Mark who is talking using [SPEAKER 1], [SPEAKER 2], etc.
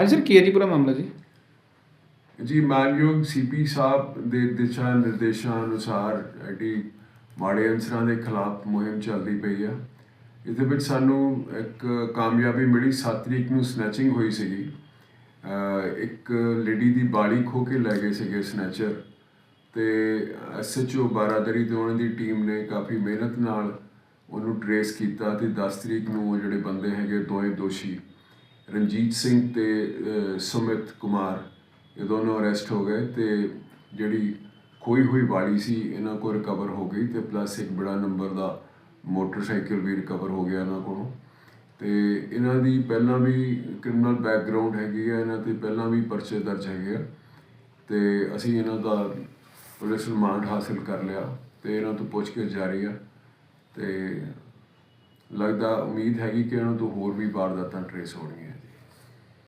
[SPEAKER 1] ਹਾਂਜੀ ਸਰ, ਕੀ ਹੈ ਜੀ ਪੂਰਾ ਮਾਮਲਾ ਜੀ?
[SPEAKER 2] ਜੀ, ਮਾਨਯੋਗ ਸੀਪੀ ਸਾਹਿਬ ਦੇ ਦਿਸ਼ਾ ਨਿਰਦੇਸ਼ਾਂ ਅਨੁਸਾਰ ਐਡੀ ਮਾੜੇ ਅਨਸਰਾਂ ਦੇ ਖਿਲਾਫ ਮੁਹਿੰਮ ਚੱਲਦੀ ਪਈ ਆ। ਇਹਦੇ ਵਿੱਚ ਸਾਨੂੰ ਇੱਕ ਕਾਮਯਾਬੀ ਮਿਲੀ। 7 ਤਰੀਕ ਨੂੰ ਸਨੈਚਿੰਗ ਹੋਈ ਸੀਗੀ। ਇੱਕ ਲੇਡੀ ਦੀ ਬਾਲੀ ਖੋ ਕੇ ਲੈ ਗਏ ਸੀਗੇ ਸਨੈਚਰ ਤੇ ਐਸਐਚਓ ਬਾਰਾਦਰੀ ਤੇ ਉਹਨਾਂ ਦੀ ਟੀਮ ਨੇ ਕਾਫੀ ਮਿਹਨਤ ਨਾਲ ਉਹਨੂੰ ਟਰੇਸ ਕੀਤਾ ਤੇ 10 ਤਰੀਕ ਨੂੰ ਉਹ ਜਿਹੜੇ ਬੰਦੇ ਹੈਗੇ, ਦੋਵੇਂ ਦੋਸ਼ੀ ਰਣਜੀਤ ਸਿੰਘ ਤੇ ਸੁਮਿਤ ਕੁਮਾਰ, ਇਹ ਦੋਨੋਂ ਅਰੈਸਟ ਹੋ ਗਏ ਤੇ ਜਿਹੜੀ ਖੋਈ ਹੋਈ ਬਾੜੀ ਸੀ, ਇਹਨਾਂ ਕੋਲ ਰਿਕਵਰ ਹੋ ਗਈ ਤੇ ਪਲੱਸ ਇੱਕ ਬੜਾ ਨੰਬਰ ਦਾ ਮੋਟਰਸਾਈਕਲ ਵੀ ਰਿਕਵਰ ਹੋ ਗਿਆ ਇਹਨਾਂ ਕੋਲੋਂ। ਤੇ ਇਹਨਾਂ ਦੀ ਪਹਿਲਾਂ ਵੀ ਕ੍ਰਿਮੀਨਲ ਬੈਕਗ੍ਰਾਉਂਡ ਹੈਗੀ ਆ, ਇਹਨਾਂ ਤੇ ਪਹਿਲਾਂ ਵੀ ਪਰਚੇ ਦਰਜ ਹੈਗੇ ਆ। ਤੇ ਅਸੀਂ ਇਹਨਾਂ ਦਾ ਪੁਲਿਸ ਰਿਮਾਂਡ ਹਾਸਲ ਕਰ ਲਿਆ ਤੇ ਇਹਨਾਂ ਤੋਂ ਪੁੱਛਗਿੱਛ ਜਾਰੀ ਆ। ਤੇ ਲੱਗਦਾ ਉਮੀਦ ਹੈਗੀ ਕਿ ਇਹਨਾਂ ਤੋਂ ਹੋਰ ਵੀ ਵਾਰਦਾਤਾਂ ਟਰੇਸ ਹੋਣਗੀਆਂ